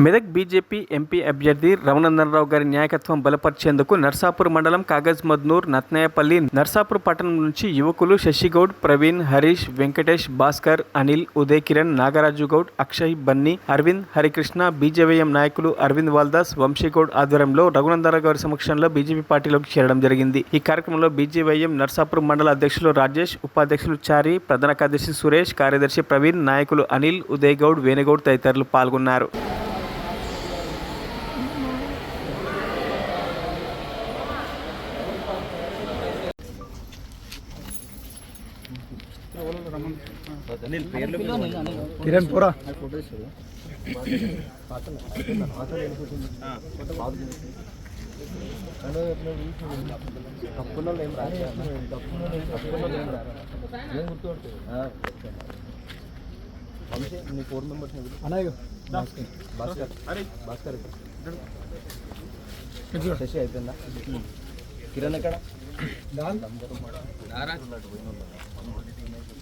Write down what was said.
Medak BJP MP అభ్యర్థి రఘునందనరావు గారి నాయకత్వం బలపరిచేందుకు నర్సాపూర్ మండలం కాగజ్ మద్నూర్ నత్నాయపల్లి నర్సాపూర్ పట్టణం నుంచి యువకులు శశిగౌడ్ ప్రవీణ్ హరీష్ వెంకటేష్ భాస్కర్ అనిల్ ఉదయ్ కిరణ్ నాగరాజు గౌడ్ అక్షయ్ బన్నీ అరవింద్ హరికృష్ణ బీజేవైఎం నాయకులు అరవింద్ వాల్దాస్ వంశీగౌడ్ ఆధ్వర్యంలో రఘునందనరావు గారి సమక్షంలో బీజేపీ పార్టీలోకి చేరడం జరిగింది. ఈ కార్యక్రమంలో బీజేవైఎం నర్సాపూర్ మండల అధ్యక్షులు రాజేష్ ఉపాధ్యక్షులు చారి ప్రధాన కార్యదర్శి సురేష్ కార్యదర్శి ప్రవీణ్ నాయకులు అనిల్ ఉదయ్ గౌడ్ వేణుగౌడ్ తదితరులు పాల్గొన్నారు. కిరణ్ పోరా నీ ఫోర్ మెంబర్స్ అన్నయ్య భాస్కర్ భాస్కర్ శశి అయిపోయిందా కిరణ్ ఎక్కడ దా, డాన్. నర్సాపూర్ టౌన్లో. ఇంకా ఆఫర్. సరే, తగ్గింది. ఇంకా